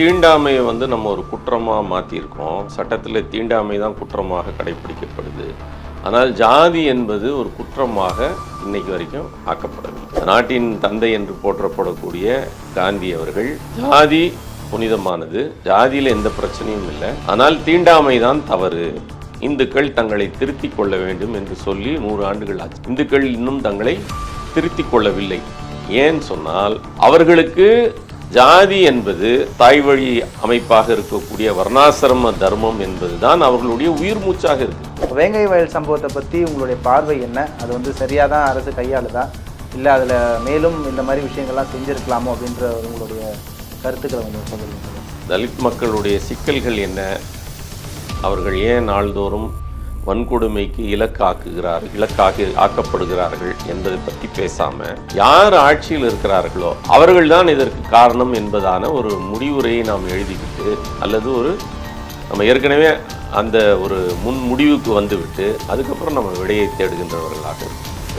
தீண்டாமையை வந்து நம்ம ஒரு குற்றமாக மாற்றியிருக்கோம் சட்டத்தில் தீண்டாமை தான் குற்றமாக கடைபிடிக்கப்படுது ஆனால் ஜாதி என்பது ஒரு குற்றமாக இன்னைக்கு வரைக்கும் ஆக்கப்படவில்லை. நாட்டின் தந்தை என்று போற்றப்படக்கூடிய காந்தி அவர்கள் ஜாதி புனிதமானது. ஜாதியில் எந்த பிரச்சனையும் இல்லை. ஆனால் தீண்டாமை தான் தவறு. இந்துக்கள் தங்களை திருத்திக் கொள்ள வேண்டும் என்று சொல்லி நூறு ஆண்டுகள் ஆச்சு. இந்துக்கள் இன்னும் தங்களை திருத்திக் கொள்ளவில்லை. ஏன் சொன்னால் அவர்களுக்கு ஜாதி என்பது தாய் வழி அமைப்பாக இருக்கக்கூடிய வர்ணாசிரம தர்மம் என்பதுதான் அவர்களுடைய உயிர் மூச்சாக இருக்கு. வேங்கை வயல் சம்பவத்தை பற்றி உங்களுடைய பார்வை என்ன? அது வந்து சரியாக தான் அரசு கையாளுதா? இல்லை அதில் மேலும் இந்த மாதிரி விஷயங்கள்லாம் செஞ்சுருக்கலாமோ அப்படின்ற உங்களுடைய கருத்துக்களை கொஞ்சம் சொல்லுங்கள் தலித் மக்களுடைய சிக்கல்கள் என்ன? அவர்கள் ஏன் நாள்தோறும் வன்கொடுமைக்கு இலக்காக்குகிறார் இலக்காக ஆக்கப்படுகிறார்கள் என்பதை பற்றி பேசாம யார் ஆட்சியில் இருக்கிறார்களோ அவர்கள்தான் இதற்கு காரணம் என்பதான ஒரு முடிவுரையை நாம் எழுதிவிட்டு அல்லது ஒரு நம்ம ஏற்கனவே அந்த ஒரு முன் முடிவுக்கு வந்துவிட்டு அதுக்கப்புறம் நம்ம விடையை தேடுகின்றவர்களாக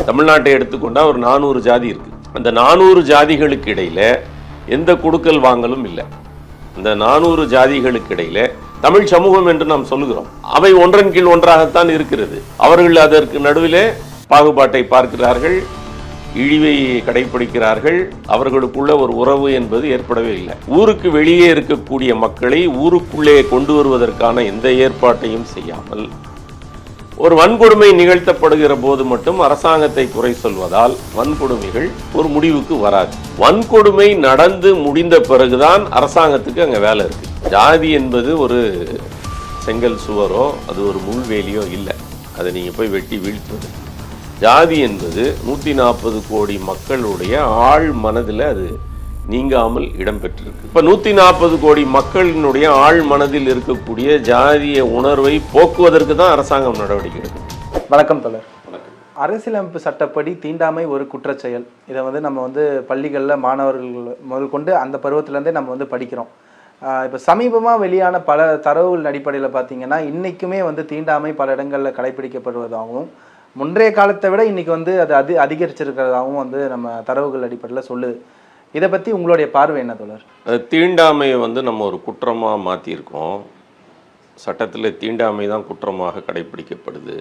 தமிழ்நாட்டை எடுத்துக்கொண்டால் ஒரு நானூறு ஜாதி இருக்கு. அந்த நானூறு ஜாதிகளுக்கு இடையில எந்த கொடுக்கல் வாங்கலும் இல்லை. இந்த நானூறு ஜாதிகளுக்கு இடையில தமிழ் சமூகம் என்று நாம் சொல்லுகிறோம். அவை ஒன்றன் கீழ் ஒன்றாகத்தான் இருக்கிறது. அவர்கள் அதற்கு நடுவிலே பாகுபாட்டை பார்க்கிறார்கள் இழிவை கடைபிடிக்கிறார்கள் அவர்களுக்குள்ள ஒரு உறவு என்பது ஏற்படவே இல்லை. ஊருக்கு வெளியே இருக்கக்கூடிய மக்களை ஊருக்குள்ளே கொண்டு வருவதற்கான எந்த ஏற்பாட்டையும் செய்யாமல் ஒரு வன்கொடுமை நிகழ்த்தப்படுகிற போது மட்டும் அரசாங்கத்தை குறை சொல்வதால் வன்கொடுமைகள் ஒரு முடிவுக்கு வராது. வன்கொடுமை நடந்து முடிந்த பிறகுதான் அரசாங்கத்துக்கு அங்கே வேலை இருக்கு. ஜாதி என்பது ஒரு செங்கல் சுவரோ அது ஒரு முள்வேலியோ இல்லை. அதை நீங்கள் போய் வெட்டி வீழ்த்துவது ஜாதி என்பது நூற்றி நாற்பது கோடி மக்களுடைய ஆழ் மனதில் அது நீங்காமல் இடம்பெற்றிருக்கு. இப்போ நூற்றி நாற்பது கோடி மக்களினுடைய ஆழ் மனதில் இருக்கக்கூடிய ஜாதிய உணர்வை போக்குவதற்கு தான் அரசாங்கம் நடவடிக்கை எடுக்கும் வணக்கம் தொடர் அரசியலமைப்பு சட்டப்படி தீண்டாமை ஒரு குற்றச்செயல். இதை வந்து நம்ம வந்து பள்ளிகளில் மாணவர்கள் முதல் கொண்டு அந்த பருவத்திலேருந்தே நம்ம வந்து படிக்கிறோம். இப்போ சமீபமாக வெளியான பல தரவுகள் அடிப்படையில் பார்த்தீங்கன்னா இன்றைக்குமே வந்து தீண்டாமை பல இடங்களில் கடைபிடிக்கப்படுவதாகவும் முன்றைய காலத்தை விட இன்னைக்கு வந்து அது அதி அதிகரிச்சிருக்கிறதாகவும் வந்து நம்ம தரவுகள் அடிப்படையில் சொல்லுது. இதை பற்றி உங்களுடைய பார்வை என்ன தொடர் அது தீண்டாமையை வந்து நம்ம ஒரு குற்றமாக மாற்றியிருக்கோம் சட்டத்தில் தீண்டாமை தான் குற்றமாக கடைபிடிக்கப்படுது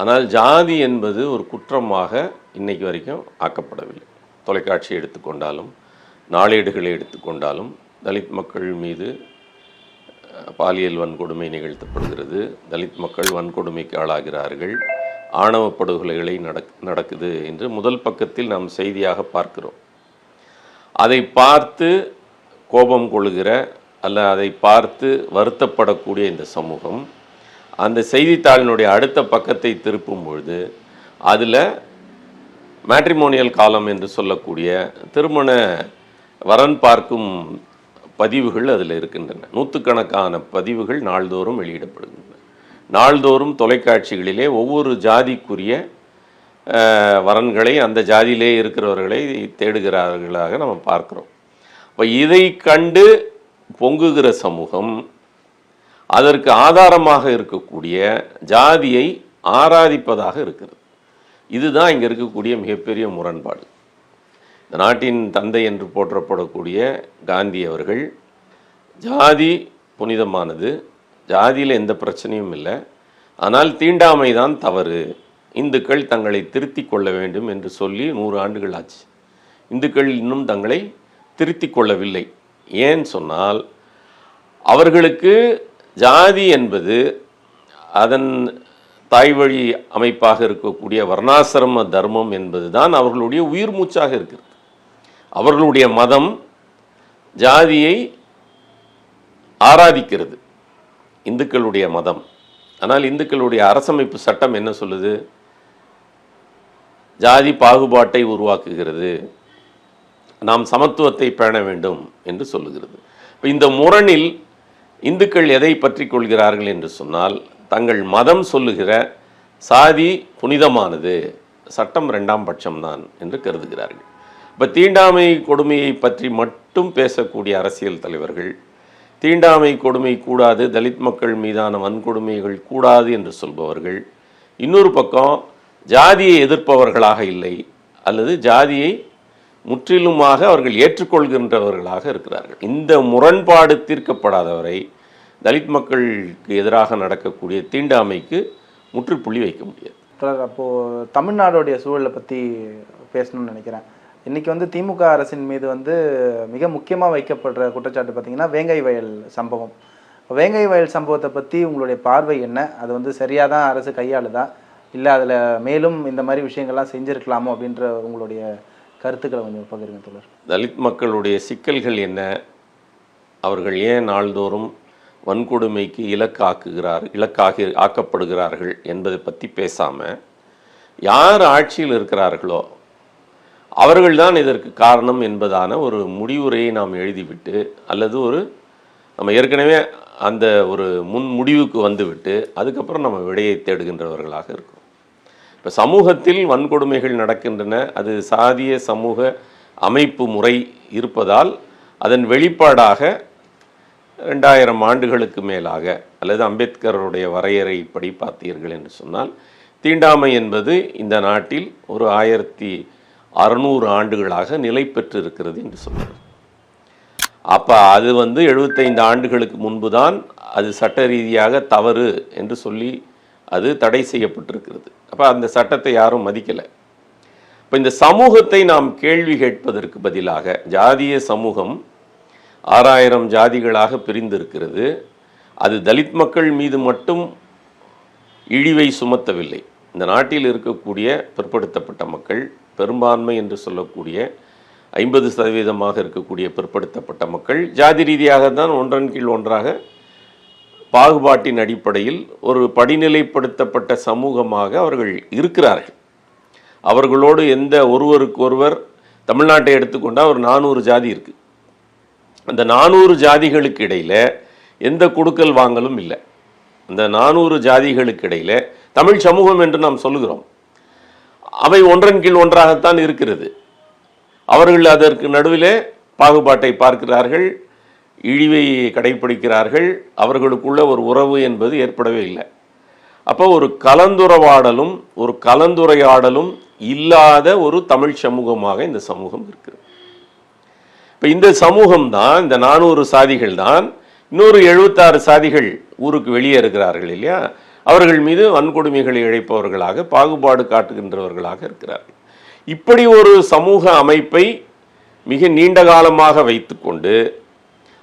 ஆனால் ஜாதி என்பது ஒரு குற்றமாக இன்னைக்கு வரைக்கும் ஆக்கப்படவில்லை. தொலைக்காட்சி எடுத்துக்கொண்டாலும் நாளேடுகளை எடுத்துக்கொண்டாலும் தலித் மக்கள் மீது பாலியல் வன்கொடுமை நிகழ்த்தப்படுகிறது. தலித் மக்கள் வன்கொடுமைக்கு ஆளாகிறார்கள். ஆணவ படுகொலைகளை நடக் நடக்குது என்று முதல் பக்கத்தில் நாம் செய்தியாக பார்க்கிறோம். அதை பார்த்து கோபம் கொள்கிற அல்ல அதை பார்த்து வருத்தப்படக்கூடிய இந்த சமூகம் அந்த செய்தித்தாளினுடைய அடுத்த பக்கத்தை திருப்பும் பொழுது அதில் மேட்ரிமோனியல் காலம் என்று சொல்லக்கூடிய திருமண வரன் பார்க்கும் பதிவுகள் அதில் இருக்கின்றன. நூற்றுக்கணக்கான பதிவுகள் நாள்தோறும் வெளியிடப்படுகின்றன. நாள்தோறும் தொலைக்காட்சிகளிலே ஒவ்வொரு ஜாதிக்குரிய வரன்களை அந்த ஜாதியிலே இருக்கிறவர்களை தேடுகிறார்களாக நம்ம பார்க்குறோம். இப்போ இதை கண்டு பொங்குகிற சமூகம் அதற்கு ஆதாரமாக இருக்கக்கூடிய ஜாதியை ஆராதிப்பதாக இருக்கிறது. இதுதான் இங்கே இருக்கக்கூடிய மிகப்பெரிய முரண்பாடு. இந்த நாட்டின் தந்தை என்று போற்றப்படக்கூடிய காந்தி அவர்கள் ஜாதி புனிதமானது ஜாதியில் எந்த பிரச்சனையும் இல்லை ஆனால் தீண்டாமை தான் தவறு. இந்துக்கள் தங்களை திருத்தி கொள்ள வேண்டும் என்று சொல்லி நூறு ஆண்டுகள் ஆச்சு. இந்துக்கள் இன்னும் தங்களை திருத்திக் கொள்ளவில்லை. ஏன் சொன்னால் அவர்களுக்கு ஜாதி என்பது அதன் தாய் வழி அமைப்பாக இருக்கக்கூடிய வர்ணாசிரம தர்மம் என்பதுதான் அவர்களுடைய உயிர் மூச்சாக இருக்கிறது. அவர்களுடைய மதம் ஜாதியை ஆராதிக்கிறது. இந்துக்களுடைய மதம். ஆனால் இந்துக்களுடைய அரசமைப்பு சட்டம் என்ன சொல்லுது? ஜாதி பாகுபாட்டை உருவாக்குகிறது. நாம் சமத்துவத்தை பேண வேண்டும் என்று சொல்லுகிறது. இப்போ இந்த முரணில் இந்துக்கள் எதை பற்றி கொள்கிறார்கள் என்று சொன்னால் தங்கள் மதம் சொல்லுகிற சாதி புனிதமானது சட்டம் ரெண்டாம் பட்சம்தான் என்று கருதுகிறார்கள். இப்போ தீண்டாமை கொடுமையை பற்றி மட்டும் பேசக்கூடிய அரசியல் தலைவர்கள் தீண்டாமை கொடுமை கூடாது தலித் மக்கள் மீதான வன்கொடுமைகள் கூடாது என்று சொல்பவர்கள் இன்னொரு பக்கம் ஜாதியை எதிர்ப்பவர்களாக இல்லை அல்லது ஜாதியை முற்றிலுமாக அவர்கள் ஏற்றுக்கொள்கின்றவர்களாக இருக்கிறார்கள். இந்த முரண்பாடு தீர்க்கப்படாதவரை தலித் மக்களுக்கு எதிராக நடக்கக்கூடிய தீண்டாமைக்கு முற்றுப்புள்ளி வைக்க முடியாது. சார் அப்போது தமிழ்நாடோடைய சூழலை பற்றி பேசணும்னு நினைக்கிறேன். இன்றைக்கி வந்து திமுக அரசின் மீது வந்து மிக முக்கியமாக வைக்கப்படுற குற்றச்சாட்டு பார்த்தீங்கன்னா வேங்கை வயல் சம்பவம். வேங்கை வயல் சம்பவத்தை பற்றி உங்களுடைய பார்வை என்ன? அது வந்து சரியாக தான் அரசு கையாளுதா? இல்லை அதில் மேலும் இந்த மாதிரி விஷயங்கள்லாம் செஞ்சுருக்கலாமோ அப்படின்ற உங்களுடைய கருத்துக்களை கொஞ்சம் பகிருங்க தோழர். தலித் மக்களுடைய சிக்கல்கள் என்ன? அவர்கள் ஏன் நாள்தோறும் வன்கொடுமைக்கு இலக்காக்குகிறார் இலக்காகி ஆக்கப்படுகிறார்கள் என்பதை பற்றி பேசாமல் யார் ஆட்சியில் இருக்கிறார்களோ அவர்கள்தான் இதற்கு காரணம் என்பதான ஒரு முடிவுரையை நாம் எழுதிவிட்டு அல்லது ஒரு நம்ம ஏற்கனவே அந்த ஒரு முன் முடிவுக்கு வந்துவிட்டு அதுக்கப்புறம் நம்ம விடையை தேடுகின்றவர்களாக இருக்கும். இப்போ சமூகத்தில் வன்கொடுமைகள் நடக்கின்றன. அது சாதிய சமூக அமைப்பு முறை இருப்பதால் அதன் வெளிப்பாடாக ரெண்டாயிரம் ஆண்டுகளுக்கு மேலாக அல்லது அம்பேத்கருடைய வரையறைப்படி பார்த்தீர்கள் என்று சொன்னால் தீண்டாமை என்பது இந்த நாட்டில் ஒரு ஆயிரத்தி அறுநூறு ஆண்டுகளாக நிலை பெற்று இருக்கிறது என்று சொல்கிறார் அப்போ அது வந்து எழுபத்தைந்து ஆண்டுகளுக்கு முன்பு தான் அது சட்ட ரீதியாக தவறு என்று சொல்லி அது தடை செய்யப்பட்டிருக்கிறது. அப்போ அந்த சட்டத்தை யாரும் மதிக்கலை. இப்போ இந்த சமூகத்தை நாம் கேள்வி கேட்பதற்கு பதிலாக ஜாதிய சமூகம் ஆறாயிரம் ஜாதிகளாக பிரிந்திருக்கிறது. அது தலித் மக்கள் மீது மட்டும் இழிவை சுமத்தவில்லை. இந்த நாட்டில் இருக்கக்கூடிய பிற்படுத்தப்பட்ட மக்கள் பெரும்பான்மை என்று சொல்லக்கூடிய ஐம்பது சதவீதமாக இருக்கக்கூடிய பிற்படுத்தப்பட்ட மக்கள் ஜாதி ரீதியாக தான் ஒன்றன் கீழ் ஒன்றாக பாகுபாட்டின் அடிப்படையில் ஒரு படிநிலைப்படுத்தப்பட்ட சமூகமாக அவர்கள் இருக்கிறார்கள். அவர்களோடு எந்த ஒருவருக்கொருவர் தமிழ்நாட்டை எடுத்துக்கொண்டால் ஒரு நானூறு ஜாதி இருக்குது அந்த நானூறு ஜாதிகளுக்கு இடையில் எந்த கொடுக்கல் வாங்கலும் இல்லை. அந்த நானூறு ஜாதிகளுக்கு இடையில் தமிழ் சமூகம் என்று நாம் சொல்லுகிறோம். அவை ஒன்றன் கீழ் ஒன்றாகத்தான் இருக்கிறது. அவர்கள் அதற்கு நடுவிலே பாகுபாட்டை பார்க்கிறார்கள். இழிவை கடைபிடிக்கிறார்கள் அவர்களுக்குள்ள ஒரு உறவு என்பது ஏற்படவே இல்லை. அப்போ ஒரு கலந்துரவாடலும் ஒரு கலந்துரையாடலும் இல்லாத ஒரு தமிழ் சமூகமாக இந்த சமூகம் இருக்குது இப்போ இந்த சமூகம் தான் இந்த நானூறு சாதிகள் தான் இன்னொரு எழுபத்தாறு சாதிகள் ஊருக்கு வெளியே இருக்கிறார்கள் இல்லையா? அவர்கள் மீது வன்கொடுமைகளை இழைப்பவர்களாக பாகுபாடு காட்டுகின்றவர்களாக இருக்கிறார்கள். இப்படி ஒரு சமூக அமைப்பை மிக நீண்ட காலமாக வைத்துக்கொண்டு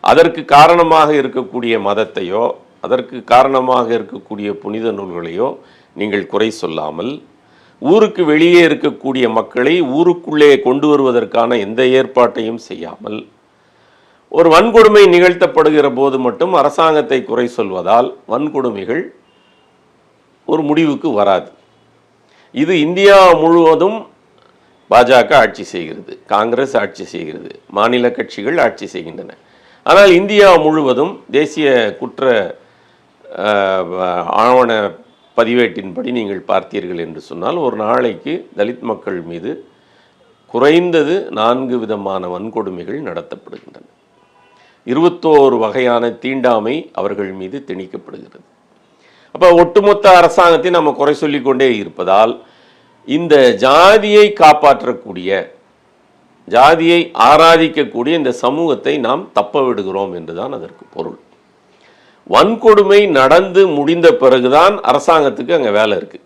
அதற்கு காரணமாக இருக்கக்கூடிய மதத்தையோ அதற்கு காரணமாக இருக்கக்கூடிய புனித நூல்களையோ நீங்கள் குறை சொல்லாமல் ஊருக்கு வெளியே இருக்கக்கூடிய மக்களை ஊருக்குள்ளே கொண்டு வருவதற்கான எந்த ஏற்பாட்டையும் செய்யாமல் ஒரு வன்கொடுமை நிகழ்த்தப்படுகிற போது மட்டும் அரசாங்கத்தை குறை சொல்வதால் வன்கொடுமைகள் ஒரு முடிவுக்கு வராது. இது இந்தியா முழுவதும் பாஜக ஆட்சி செய்கிறது காங்கிரஸ் ஆட்சி செய்கிறது மாநில கட்சிகள் ஆட்சி செய்கின்றன. ஆனால் இந்தியா முழுவதும் தேசிய குற்ற ஆவண பதிவேட்டின்படி நீங்கள் பார்த்தீர்கள் என்று சொன்னால் ஒரு நாளைக்கு தலித் மக்கள் மீது குறைந்தது நான்கு விதமான வன்கொடுமைகள் நடத்தப்படுகின்றன. இருபத்தோரு வகையான தீண்டாமை அவர்கள் மீது திணிக்கப்படுகிறது. அப்போ ஒட்டுமொத்த அரசாங்கத்தை நம்ம குறை சொல்லிக்கொண்டே இருப்பதால் இந்த ஜாதியை காப்பாற்றக்கூடிய ஜாதியை ஆராதிக்கக்கூடிய இந்த சமூகத்தை நாம் தப்ப விடுகிறோம் என்றுதான் அதற்கு பொருள். வன்கொடுமை நடந்து முடிந்த பிறகுதான் அரசாங்கத்துக்கு அங்கே வேலை இருக்கு.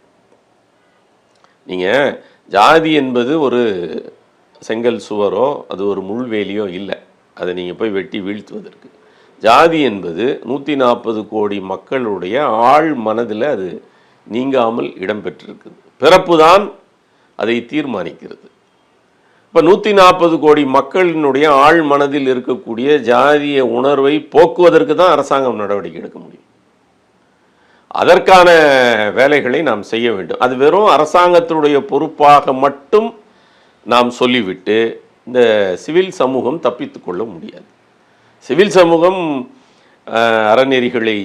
நீங்க ஜாதி என்பது ஒரு செங்கல் சுவரோ அது ஒரு முள்வேலியோ இல்லை. அதை நீங்கள் போய் வெட்டி வீழ்த்துவதற்கு. ஜாதி என்பது நூற்றி நாற்பது கோடி மக்களுடைய ஆழ் மனதில் அது நீங்காமல் இடம்பெற்றிருக்குது பிறப்பு தான் அதை தீர்மானிக்கிறது. இப்போ நூற்றி நாற்பது கோடி மக்களினுடைய ஆழ் மனதில் இருக்கக்கூடிய ஜாதிய உணர்வை போக்குவதற்கு தான் அரசாங்கம் நடவடிக்கை எடுக்க முடியும். அதற்கான வேலைகளை நாம் செய்ய வேண்டும். அது வெறும் அரசாங்கத்தினுடைய பொறுப்பாக மட்டும் நாம் சொல்லிவிட்டு இந்த சிவில் சமூகம் தப்பித்து கொள்ள முடியாது. சிவில் சமூகம் அறநெறிகளை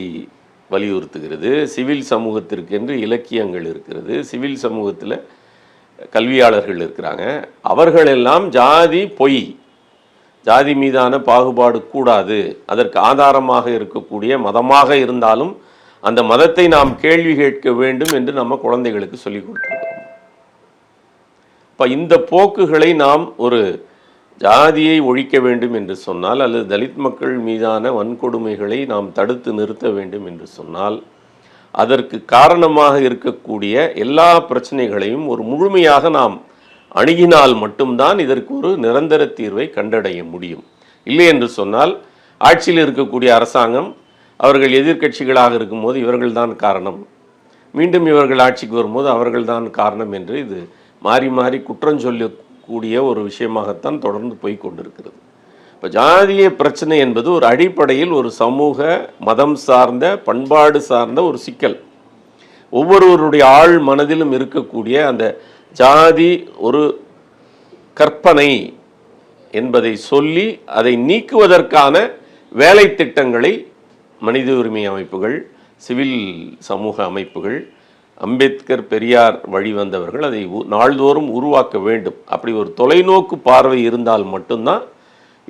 வலியுறுத்துகிறது. சிவில் சமூகத்திற்கென்று இலக்கியங்கள் இருக்கிறது. சிவில் சமூகத்தில் கல்வியாளர்கள் இருக்கிறாங்க. அவர்களெல்லாம் ஜாதி பொய். ஜாதி மீதான பாகுபாடு கூடாது. அதற்கு ஆதாரமாக இருக்கக்கூடிய மதமாக இருந்தாலும் அந்த மதத்தை நாம் கேள்வி கேட்க வேண்டும் என்று நம்ம குழந்தைகளுக்கு சொல்லிக் கொடுத்துருக்கோம் இப்போ இந்த போக்குகளை நாம் ஒரு ஜாதியை ஒழிக்க வேண்டும் என்று சொன்னால் அல்லது தலித் மக்கள் மீதான வன்கொடுமைகளை நாம் தடுத்து நிறுத்த வேண்டும் என்று சொன்னால் அதற்கு காரணமாக இருக்கக்கூடிய எல்லா பிரச்சனைகளையும் ஒரு முழுமையாக நாம் அணுகினால் மட்டும்தான் இதற்கு ஒரு நிரந்தர தீர்வை கண்டடைய முடியும். இல்லை என்று சொன்னால் ஆட்சியில் இருக்கக்கூடிய அரசாங்கம் அவர்கள் எதிர்க்கட்சிகளாக இருக்கும்போது இவர்கள்தான் காரணம். மீண்டும் இவர்கள் ஆட்சிக்கு வரும்போது அவர்கள்தான் காரணம் என்று இது மாறி மாறி குற்றம் சொல்லக்கூடிய ஒரு விஷயமாகத்தான் தொடர்ந்து போய் கொண்டிருக்கிறது. இப்போ ஜாதிய பிரச்சனை என்பது ஒரு அடிப்படையில் ஒரு சமூக மதம் சார்ந்த பண்பாடு சார்ந்த ஒரு சிக்கல். ஒவ்வொருவருடைய ஆழ் மனதிலும் இருக்கக்கூடிய அந்த ஜாதி ஒரு கற்பனை என்பதை சொல்லி அதை நீக்குவதற்கான வேலை திட்டங்களை மனித உரிமை அமைப்புகள் சிவில் சமூக அமைப்புகள் அம்பேத்கர் பெரியார் வழி வந்தவர்கள் அதை உ- நாள்தோறும் உருவாக்க வேண்டும். அப்படி ஒரு தொலைநோக்கு பார்வை இருந்தால் மட்டும்தான்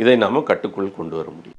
இதை நாம் கட்டுக்குள் கொண்டு வர முடியும்.